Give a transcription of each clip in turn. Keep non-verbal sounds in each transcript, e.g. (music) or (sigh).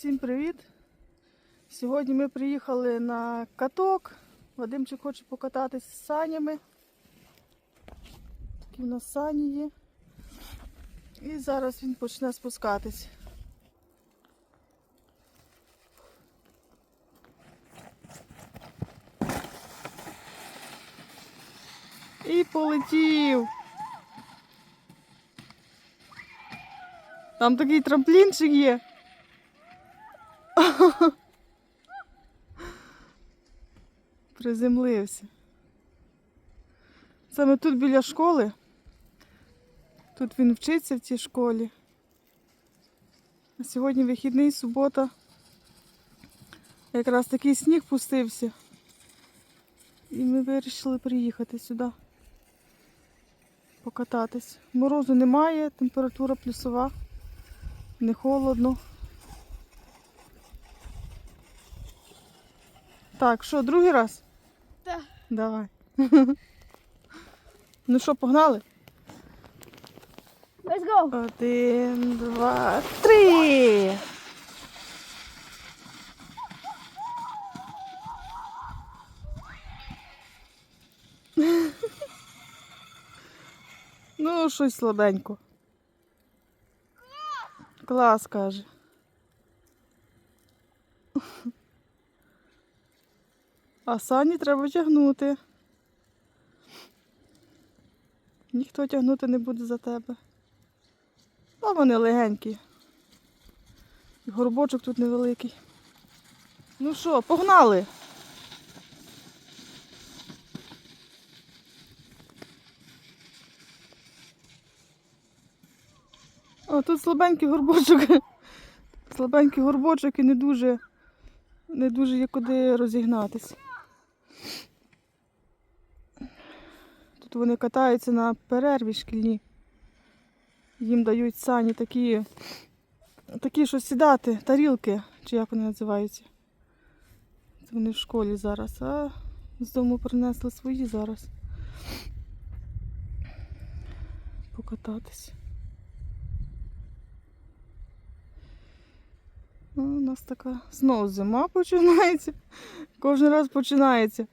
Всім привіт! Сьогодні ми приїхали на каток. Вадимчик хоче покататись з санями. Такі в нас сані є. І зараз він почне спускатись. І полетів. Там такий трамплінчик є. Приземлився. Саме тут біля школи. Тут він вчиться в цій школі. А сьогодні вихідний, субота. Якраз такий сніг пустився. І ми вирішили приїхати сюди. Покататись. Морозу немає, температура плюсова, не холодно. Так, що, другий раз? Давай. (laughs) ну що, погнали? Let's go. Один, два, три. (laughs) ну, щось слабенько. Клас, каже. А сані треба тягнути. Ніхто тягнути не буде за тебе. А вони легенькі. Горбочок тут невеликий. Ну що, погнали? О, тут слабенький горбочок. (laughs) Слабенький горбочок і не дуже, не дуже є куди розігнатися. Тут вони катаються на перерві шкільні. Їм дають сані такі, такі, що сідати, тарілки, чи як вони називаються. Це вони в школі зараз, а з дому принесли свої зараз. Покататись. Ну, у нас така знову зима починається. Кожен раз починається.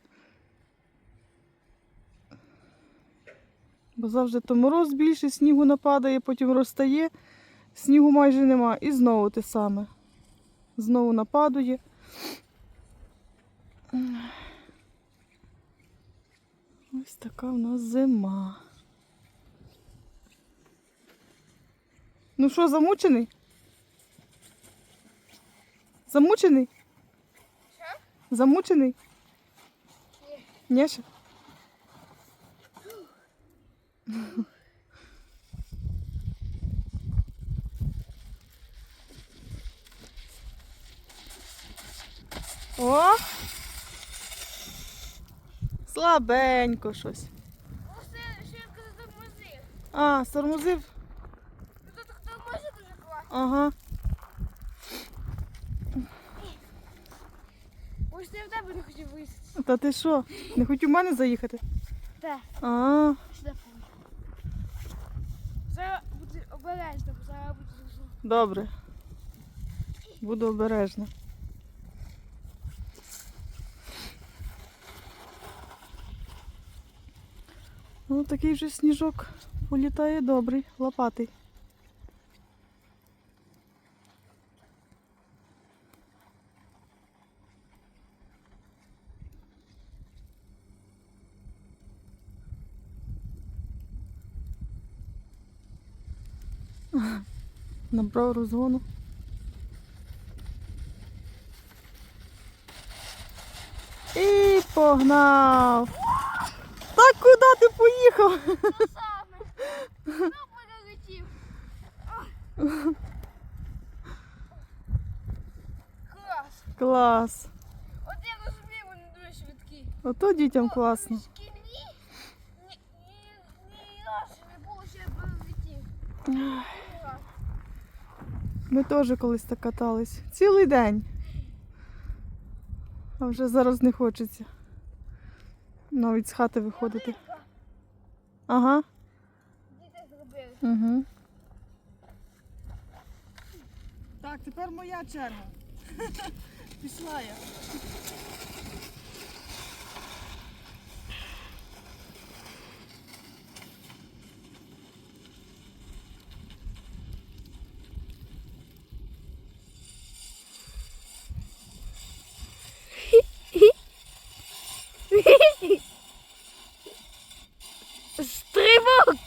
Бо завжди то мороз більше, снігу нападає, потім розтає, снігу майже нема. І знову те саме. Знову нападує. Ось така в нас зима. Ну що, замучений? Замучений? Що? Замучений? Ні. Ні ще? О! Слабенько щось. Оце швидко затормозив. А, тормозив? Ну тут хто може дуже класно. Ага. Ось я в тебе не хотів висити. Та ти що? Не хотів у мене заїхати? Так, А, сюди помню. Зараз буде обережно, бо зараз буде дуже. добре. Буду обережна. Ну, такий вже сніжок політає добрий, лопатий. Набрав розгону. І погнав. Так куди ти поїхав? Ну, перелетів. Клас. Клас. От я розумію, вони дуже швидкі. Ото дітям класно. Ні, ні, ні не було, що я перелетів. Ми теж колись так катались. Цілий день. А вже зараз не хочеться. Навіть з хати виходити. Ага. Угу. Так, тепер моя черга. (laughs) Пішла я. Стрибок!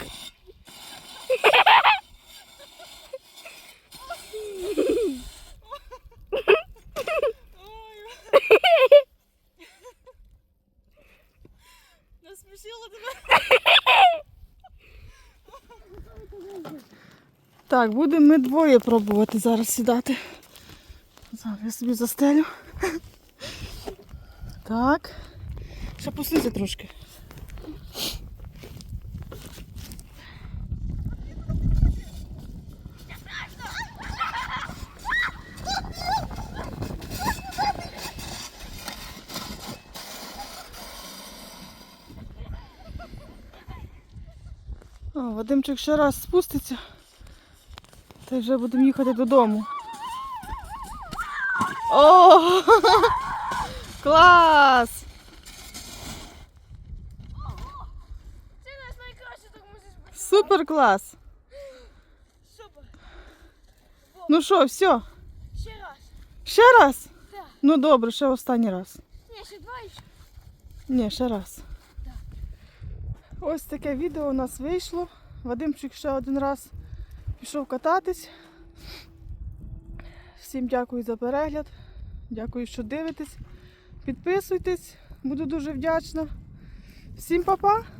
Насмішила тебе. Так, будемо ми двоє пробувати зараз сідати. Зараз я собі застелю. Так. Ще послухайте трошки. О, Вадимчик ще раз спуститься. Та й вже будемо їхати додому. О! (laughs) Клас! Це наш найкраще, так можеш бути. Супер клас! Супер. Ну що, все? Ще раз. Ще раз? Так. Ну добре, ще останній раз. Ні, ще два і ще. Ні, ще раз. Ось таке відео у нас вийшло. Вадимчик ще один раз пішов кататись. Всім дякую за перегляд. Дякую, що дивитесь. Підписуйтесь, буду дуже вдячна. Всім па-па!